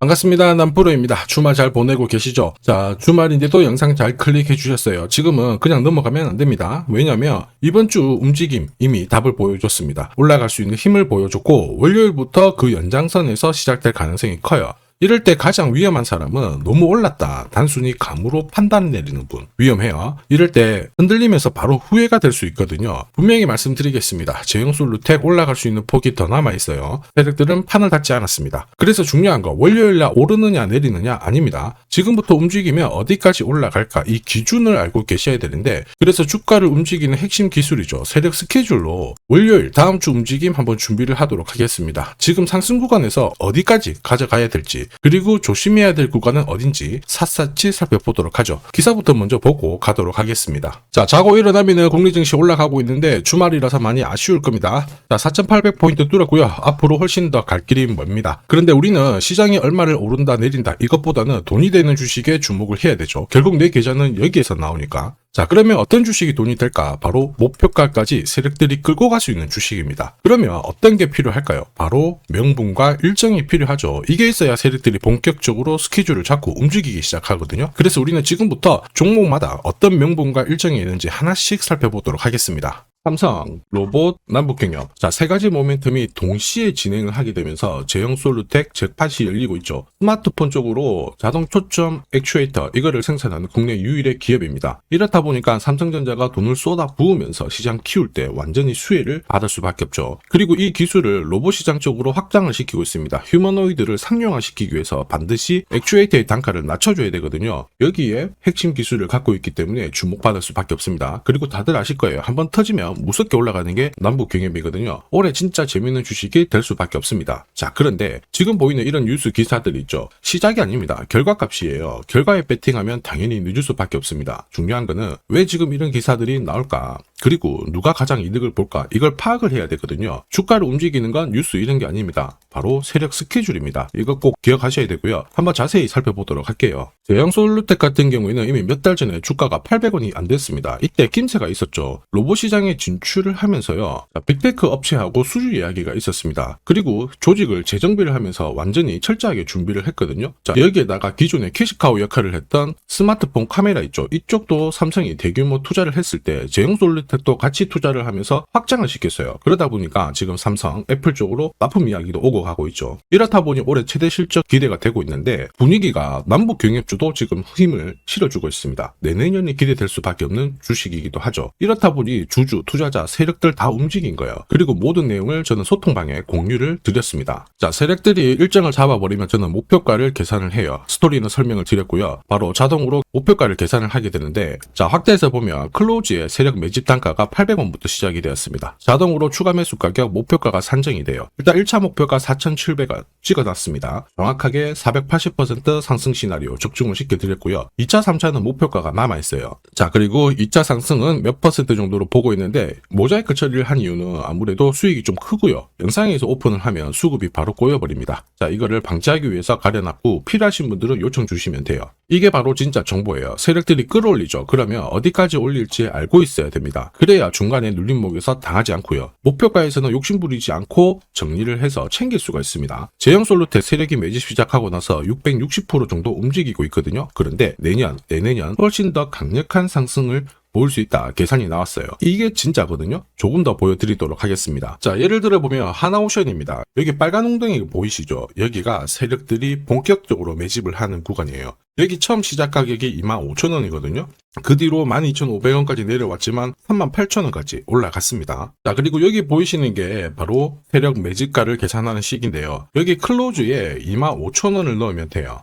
반갑습니다. 남프로입니다. 주말 잘 보내고 계시죠? 자, 주말인데도 영상 잘 클릭해 주셨어요. 지금은 그냥 넘어가면 안 됩니다. 왜냐면 이번 주 움직임 이미 답을 보여줬습니다. 올라갈 수 있는 힘을 보여줬고 월요일부터 그 연장선에서 시작될 가능성이 커요. 이럴 때 가장 위험한 사람은 너무 올랐다. 단순히 감으로 판단 내리는 분. 위험해요. 이럴 때 흔들리면서 바로 후회가 될 수 있거든요. 분명히 말씀드리겠습니다. 제형솔루텍 올라갈 수 있는 폭이 더 남아 있어요. 세력들은 판을 닫지 않았습니다. 그래서 중요한 거 월요일날 오르느냐 내리느냐 아닙니다. 지금부터 움직이면 어디까지 올라갈까 이 기준을 알고 계셔야 되는데 그래서 주가를 움직이는 핵심 기술이죠. 세력 스케줄로 월요일 다음 주 움직임 한번 준비를 하도록 하겠습니다. 지금 상승 구간에서 어디까지 가져가야 될지 그리고 조심해야 될 구간은 어딘지 샅샅이 살펴보도록 하죠. 기사부터 먼저 보고 가도록 하겠습니다. 자, 자고 일어나면은 공리증시 올라가고 있는데 주말이라서 많이 아쉬울 겁니다. 자, 4,800포인트 뚫었고요. 앞으로 훨씬 더 갈 길이 멉니다. 그런데 우리는 시장이 얼마를 오른다 내린다 이것보다는 돈이 되는 주식에 주목을 해야 되죠. 결국 내 계좌는 여기에서 나오니까. 자, 그러면 어떤 주식이 돈이 될까? 바로 목표가까지 세력들이 끌고 갈 수 있는 주식입니다. 그러면 어떤 게 필요할까요? 바로 명분과 일정이 필요하죠. 이게 있어야 세력들이 본격적으로 스케줄을 잡고 움직이기 시작하거든요. 그래서 우리는 지금부터 종목마다 어떤 명분과 일정이 있는지 하나씩 살펴보도록 하겠습니다. 삼성, 로봇, 남북경협. 자, 세 가지 모멘텀이 동시에 진행을 하게 되면서 제형 솔루텍 잭팟이 열리고 있죠. 스마트폰 쪽으로 자동 초점 액추에이터 이거를 생산하는 국내 유일의 기업입니다. 이렇다 보니까 삼성전자가 돈을 쏟아 부으면서 시장 키울 때 완전히 수혜를 받을 수밖에 없죠. 그리고 이 기술을 로봇 시장 쪽으로 확장을 시키고 있습니다. 휴머노이드를 상용화시키기 위해서 반드시 액추에이터의 단가를 낮춰줘야 되거든요. 여기에 핵심 기술을 갖고 있기 때문에 주목받을 수밖에 없습니다. 그리고 다들 아실 거예요. 한번 터지면 무섭게 올라가는 게 남북 경협이거든요. 올해 진짜 재밌는 주식이 될 수밖에 없습니다. 자, 그런데 지금 보이는 이런 뉴스 기사들이 있죠. 시작이 아닙니다. 결과값이에요. 결과에 배팅하면 당연히 늦을 수밖에 없습니다. 중요한 거는 왜 지금 이런 기사들이 나올까? 그리고 누가 가장 이득을 볼까? 이걸 파악을 해야 되거든요. 주가를 움직이는 건 뉴스 이런 게 아닙니다. 바로 세력 스케줄입니다. 이거 꼭 기억하셔야 되고요. 한번 자세히 살펴보도록 할게요. 대형 솔루텍 같은 경우에는 이미 몇 달 전에 주가가 800원이 안 됐습니다. 이때 김새가 있었죠. 로봇 시장에 진출을 하면서요. 자, 빅테크 업체하고 수주 이야기가 있었습니다. 그리고 조직을 재정비를 하면서 완전히 철저하게 준비를 했거든요. 자, 여기에다가 기존에 캐시카우 역할을 했던 스마트폰 카메라 있죠. 이쪽도 삼성이 대규모 투자를 했을 때 제형 솔루텍 도 같이 투자를 하면서 확장을 시켰어요. 그러다 보니까 지금 삼성, 애플 쪽으로 납품 이야기도 오고 가고 있죠. 이렇다 보니 올해 최대 실적 기대가 되고 있는데 분위기가 남북 경협주도 지금 힘을 실어주고 있습니다. 내내년이 기대될 수밖에 없는 주식이기도 하죠. 이렇다 보니 주주, 투자자, 세력들 다 움직인 거예요. 그리고 모든 내용을 저는 소통방에 공유를 드렸습니다. 자, 세력들이 일정을 잡아버리면 저는 목표가를 계산을 해요. 스토리는 설명을 드렸고요. 바로 자동으로 목표가를 계산을 하게 되는데 자, 확대해서 보면 클로즈의 세력 매집 단가가 800원부터 시작이 되었습니다. 자동으로 추가 매수 가격 목표가가 산정이 돼요. 일단 1차 목표가 4,700원 찍어놨습니다. 정확하게 480% 상승 시나리오 적중을 시켜드렸고요. 2차, 3차는 목표가가 남아있어요. 자, 그리고 2차 상승은 몇 퍼센트 정도로 보고 있는데 모자이크 처리를 한 이유는 아무래도 수익이 좀 크고요. 영상에서 오픈을 하면 수급이 바로 꼬여버립니다. 자, 이거를 방지하기 위해서 가려놨고 필요하신 분들은 요청 주시면 돼요. 이게 바로 진짜 정보예요. 세력들이 끌어올리죠. 그러면 어디까지 올릴지 알고 있어야 됩니다. 그래야 중간에 눌림목에서 당하지 않고요. 목표가에서는 욕심부리지 않고 정리를 해서 챙길 수가 있습니다. 제형 솔루텍 세력이 매집 시작하고 나서 660% 정도 움직이고 있거든요. 그런데 내년, 내내년 훨씬 더 강력한 상승을 볼수 있다 계산이 나왔어요. 이게 진짜거든요. 조금 더 보여드리도록 하겠습니다. 자 예를 들어 보면 하나오션입니다. 여기 빨간 웅덩이 보이시죠? 여기가 세력들이 본격적으로 매집을 하는 구간이에요. 여기 처음 시작 가격이 25,000원이거든요. 그 뒤로 12,500원까지 내려왔지만 38,000원까지 올라갔습니다. 자, 그리고 여기 보이시는 게 바로 세력 매집가를 계산하는 식인데요. 여기 클로즈에 25,000원을 넣으면 돼요.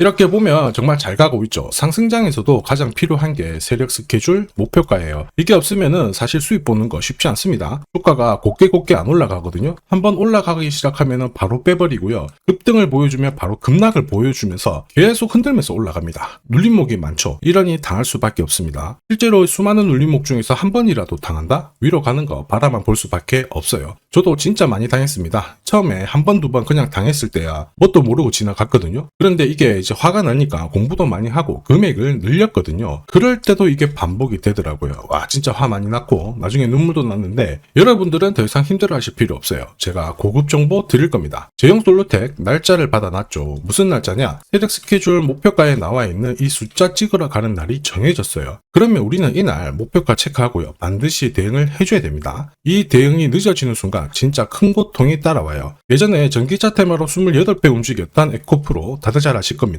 이렇게 보면 정말 잘 가고 있죠. 상승장에서도 가장 필요한 게 세력 스케줄, 목표가예요. 이게 없으면은 사실 수익 보는 거 쉽지 않습니다. 주가가 곱게 곱게 안 올라가거든요. 한번 올라가기 시작하면은 바로 빼버리고요. 급등을 보여주면 바로 급락을 보여주면서 계속 흔들면서 올라갑니다. 눌림목이 많죠. 이러니 당할 수밖에 없습니다. 실제로 수많은 눌림목 중에서 한 번이라도 당한다? 위로 가는 거 바라만 볼 수밖에 없어요. 저도 진짜 많이 당했습니다. 처음에 한 번, 두 번 그냥 당했을 때야 뭣도 모르고 지나갔거든요. 그런데 이게 이제 화가 나니까 공부도 많이 하고 금액을 늘렸거든요. 그럴 때도 이게 반복이 되더라고요. 와, 진짜 화 많이 났고 나중에 눈물도 났는데 여러분들은 더 이상 힘들어 하실 필요 없어요. 제가 고급 정보 드릴 겁니다. 제형 솔로텍 날짜를 받아놨죠. 무슨 날짜냐? 세력 스케줄 목표가에 나와 있는 이 숫자 찍으러 가는 날이 정해졌어요. 그러면 우리는 이날 목표가 체크하고요. 반드시 대응을 해줘야 됩니다. 이 대응이 늦어지는 순간 진짜 큰 고통이 따라와요. 예전에 전기차 테마로 28배 움직였던 에코프로 다들 잘 아실 겁니다.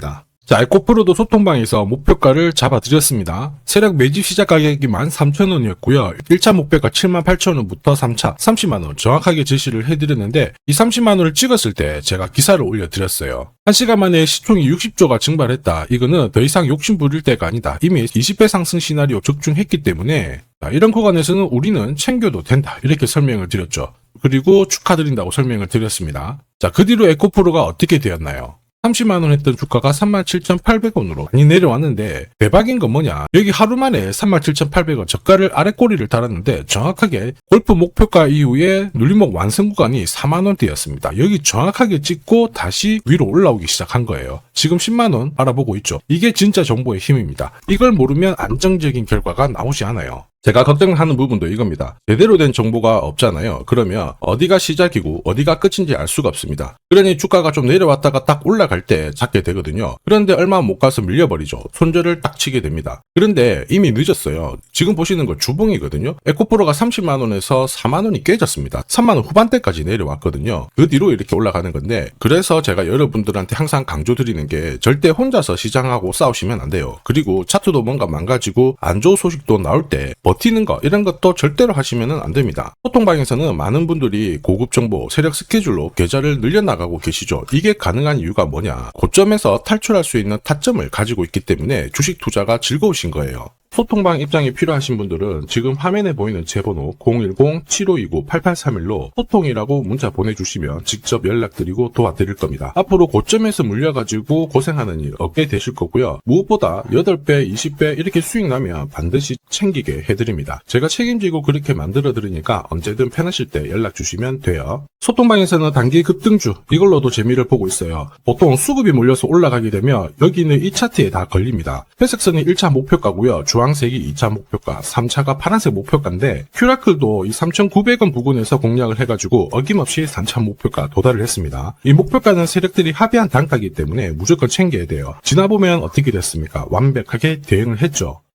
자, 에코프로도 소통방에서 목표가를 잡아드렸습니다. 세력 매집 시작 가격이 13,000원이었고요. 1차 목표가 78,000원부터 3차 30만원 정확하게 제시를 해드렸는데 이 30만원을 찍었을 때 제가 기사를 올려드렸어요. 1시간 만에 시총이 60조가 증발했다. 이거는 더 이상 욕심 부릴 때가 아니다. 이미 20배 상승 시나리오 적중했기 때문에 자, 이런 구간에서는 우리는 챙겨도 된다. 이렇게 설명을 드렸죠. 그리고 축하드린다고 설명을 드렸습니다. 자, 그 뒤로 에코프로가 어떻게 되었나요? 30만 원 했던 주가가 37,800원으로 많이 내려왔는데 대박인 건 뭐냐? 여기 하루 만에 37,800원 저가를 아래 꼬리를 달았는데 정확하게 골프 목표가 이후에 눌림목 완성 구간이 4만 원대였습니다. 여기 정확하게 찍고 다시 위로 올라오기 시작한 거예요. 지금 10만 원 알아보고 있죠? 이게 진짜 정보의 힘입니다. 이걸 모르면 안정적인 결과가 나오지 않아요 제가 걱정하는 부분도 이겁니다. 제대로 된 정보가 없잖아요. 그러면 어디가 시작이고 어디가 끝인지 알 수가 없습니다. 그러니 주가가 좀 내려왔다가 딱 올라갈 때 잡게 되거든요. 그런데 얼마 못 가서 밀려버리죠. 손절을 딱 치게 됩니다. 그런데 이미 늦었어요. 지금 보시는 거 주봉이거든요. 에코프로가 30만원에서 4만원이 깨졌습니다. 3만원 후반대까지 내려왔거든요. 그 뒤로 이렇게 올라가는 건데 그래서 제가 여러분들한테 항상 강조드리는 게 절대 혼자서 시장하고 싸우시면 안 돼요. 그리고 차트도 뭔가 망가지고 안 좋은 소식도 나올 때 버티는 거 이런 것도 절대로 하시면 안 됩니다. 소통방에서는 많은 분들이 고급 정보, 세력 스케줄로 계좌를 늘려나가고 계시죠. 이게 가능한 이유가 뭐냐? 고점에서 탈출할 수 있는 타점을 가지고 있기 때문에 주식 투자가 즐거우신 거예요. 소통방 입장이 필요하신 분들은 지금 화면에 보이는 제 번호 010-7529-8831로 소통이라고 문자 보내주시면 직접 연락드리고 도와드릴 겁니다. 앞으로 고점에서 물려가지고 고생하는 일 없게 되실 거고요. 무엇보다 8배, 20배 이렇게 수익 나면 반드시 챙기게 해드립니다. 제가 책임지고 그렇게 만들어 드리니까 언제든 편하실 때 연락 주시면 돼요. 소통방에서는 단기 급등주 이걸로도 재미를 보고 있어요. 보통 수급이 몰려서 올라가게 되면 여기 있는 이 차트에 다 걸립니다. 회색선이 1차 목표가고요. 주 황색이 2차 목표가, 3차가 파란색 목표가인데 큐라클도 이 3,900원 부근에서 공략을 해가지고 어김없이 3차 목표가 도달을 했습니다. 이 목표가는 세력들이 합의한 단가이기 때문에 무조건 챙겨야 돼요. 지나보면 어떻게 됐습니까? 완벽하게 대응을 했죠.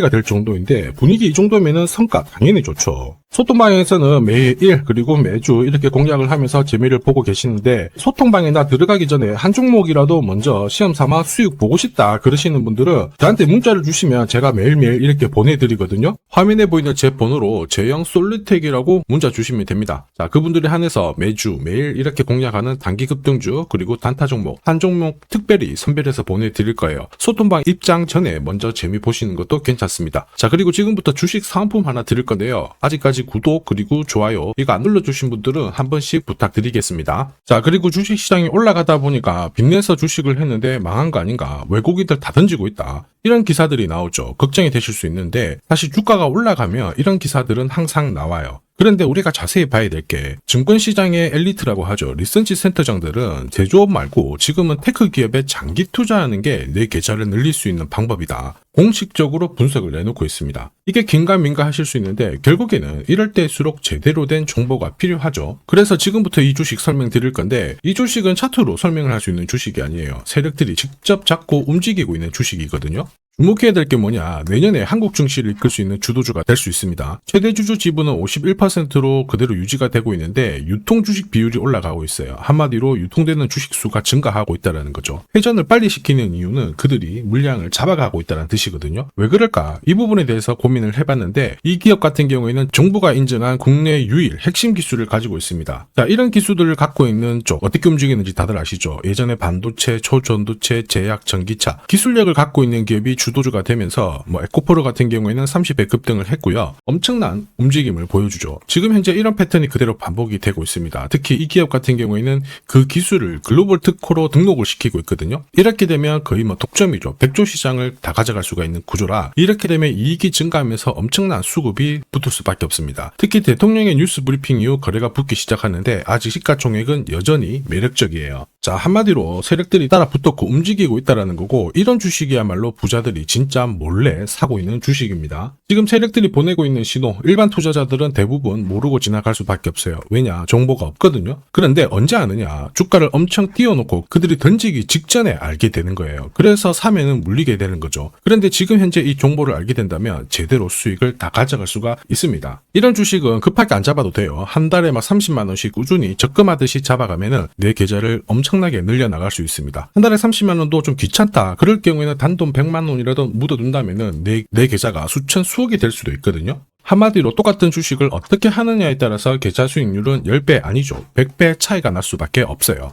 가 될 정도인데 분위기 이 정도면은 성과 당연히 좋죠. 소통방에서는 매일 그리고 매주 이렇게 공략을 하면서 재미를 보고 계시는데 소통방에나 들어가기 전에 한 종목이라도 먼저 시험 삼아 수익 보고 싶다 그러시는 분들은 저한테 문자를 주시면 제가 매일매일 이렇게 보내드리거든요. 화면에 보이는 제 번호로 제형 솔리텍이라고 문자 주시면 됩니다. 자 그분들에 한해서 매주 매일 이렇게 공략하는 단기 급등주 그리고 단타 종목 한 종목 특별히 선별해서 보내드릴 거예요. 소통방 입장 전에 먼저 재미 보시는 것도 괜찮습니다. 자 그리고 지금부터 주식 사은품 하나 드릴 건데요. 아직까지 구독 그리고 좋아요 이거 안 눌러주신 분들은 한 번씩 부탁드리겠습니다. 자 그리고 주식 시장이 올라가다 보니까 빚내서 주식을 했는데 망한 거 아닌가 외국인들 다 던지고 있다. 이런 기사들이 나오죠. 걱정이 되실 수 있는데 사실 주가가 올라가면 이런 기사들은 항상 나와요. 그런데 우리가 자세히 봐야 될 게 증권시장의 엘리트라고 하죠. 리서치 센터장들은 제조업 말고 지금은 테크 기업에 장기 투자하는 게 내 계좌를 늘릴 수 있는 방법이다. 공식적으로 분석을 내놓고 있습니다. 이게 긴가민가 하실 수 있는데 결국에는 이럴 때일수록 제대로 된 정보가 필요하죠. 그래서 지금부터 이 주식 설명드릴 건데 이 주식은 차트로 설명을 할 수 있는 주식이 아니에요. 세력들이 직접 잡고 움직이고 있는 주식이거든요. 주목해야 될 게 뭐냐. 내년에 한국 증시를 이끌 수 있는 주도주가 될 수 있습니다. 최대 주주 지분은 51%로 그대로 유지가 되고 있는데 유통 주식 비율이 올라가고 있어요. 한마디로 유통되는 주식 수가 증가하고 있다는 거죠. 회전을 빨리 시키는 이유는 그들이 물량을 잡아가고 있다는 뜻이 거든요. 왜 그럴까? 이 부분에 대해서 고민을 해봤는데 이 기업 같은 경우에는 정부가 인정한 국내 유일 핵심 기술을 가지고 있습니다. 자, 이런 기술들을 갖고 있는 쪽 어떻게 움직이는지 다들 아시죠? 예전에 반도체, 초전도체, 제약, 전기차 기술력을 갖고 있는 기업이 주도주가 되면서 뭐 에코포르 같은 경우에는 30배 급등을 했고요. 엄청난 움직임을 보여주죠. 지금 현재 이런 패턴이 그대로 반복이 되고 있습니다. 특히 이 기업 같은 경우에는 그 기술을 글로벌 특허로 등록을 시키고 있거든요. 이렇게 되면 거의 뭐 독점이죠. 백조 시장을 다 가져갈 수가 있는 구조라 이렇게 되면 이익이 증가하면서 엄청난 수급이 붙을 수밖에 없습니다. 특히 대통령의 뉴스 브리핑 이후 거래가 붙기 시작하는데 아직 시가총액은 여전히 매력적이에요. 자 한마디로 세력들이 따라 붙었고 움직이고 있다라는 거고 이런 주식이야말로 부자들이 진짜 몰래 사고 있는 주식입니다. 지금 세력들이 보내고 있는 신호 일반 투자자들은 대부분 모르고 지나갈 수밖에 없어요. 왜냐 정보가 없거든요. 그런데 언제 아느냐 주가를 엄청 띄워놓고 그들이 던지기 직전에 알게 되는 거예요. 그래서 사면은 물리게 되는 거죠. 그런데 지금 현재 이 정보를 알게 된다면 제대로 수익을 다 가져갈 수가 있습니다. 이런 주식은 급하게 안 잡아도 돼요. 한 달에 막 30만 원씩 꾸준히 적금하듯이 잡아가면은 내 계좌를 엄청나게 늘려나갈 수 있습니다. 한 달에 30만 원도 좀 귀찮다. 그럴 경우에는 단돈 100만 원이라도 묻어둔다면은 내, 내 계좌가 수천 수억이 될 수도 있거든요. 한마디로 똑같은 주식을 어떻게 하느냐에 따라서 계좌 수익률은 10배 아니죠. 100배 차이가 날 수밖에 없어요.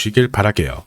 길 바랄게요.